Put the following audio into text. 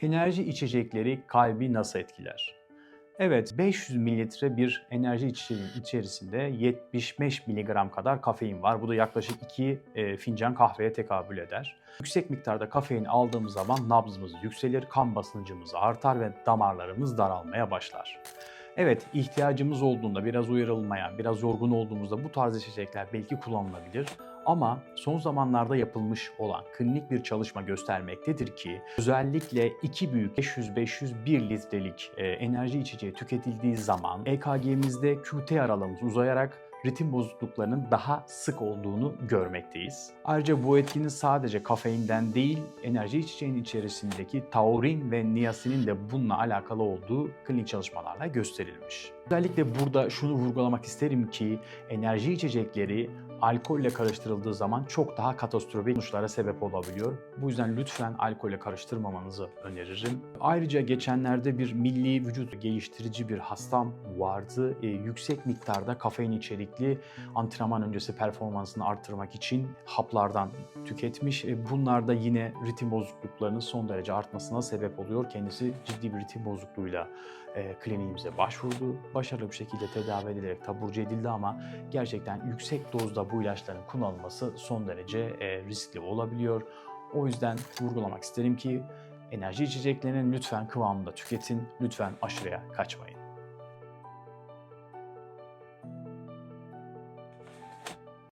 Enerji içecekleri kalbi nasıl etkiler? Evet, 500 mililitre bir enerji içeceğin içerisinde 75 miligram kadar kafein var. Bu da yaklaşık 2 e, fincan kahveye tekabül eder. Yüksek miktarda kafein aldığımız zaman nabzımız yükselir, kan basıncımız artar ve damarlarımız daralmaya başlar. Evet, ihtiyacımız olduğunda biraz uyarılmaya, biraz yorgun olduğumuzda bu tarz içecekler belki kullanılabilir. Ama son zamanlarda yapılmış olan klinik bir çalışma göstermektedir ki özellikle iki büyük 500-501 litrelik e, enerji içeceği tüketildiği zaman EKG'mizde QT aralığımız uzayarak ritim bozukluklarının daha sık olduğunu görmekteyiz. Ayrıca bu etkinin sadece kafeinden değil, enerji içeceğinin içerisindeki taurin ve niyasinin de bununla alakalı olduğu klinik çalışmalarla gösterilmiş. Özellikle burada şunu vurgulamak isterim ki enerji içecekleri alkolle karıştırıldığı zaman çok daha katastrofik sonuçlara sebep olabiliyor. Bu yüzden lütfen alkolle karıştırmamanızı öneririm. Ayrıca geçenlerde bir milli vücut geliştirici bir hastam vardı. E, yüksek miktarda kafein içerikli antrenman öncesi performansını arttırmak için haplardan tüketmiş. E, bunlar da yine ritim bozukluklarının son derece artmasına sebep oluyor. Kendisi ciddi bir ritim bozukluğuyla e, kliniğimize başvurdu. Başarılı bir şekilde tedavi edilerek taburcu edildi ama gerçekten yüksek dozda bu ilaçların kullanılması son derece e, riskli olabiliyor. O yüzden vurgulamak isterim ki enerji içeceklerinin lütfen kıvamında tüketin, lütfen aşırıya kaçmayın.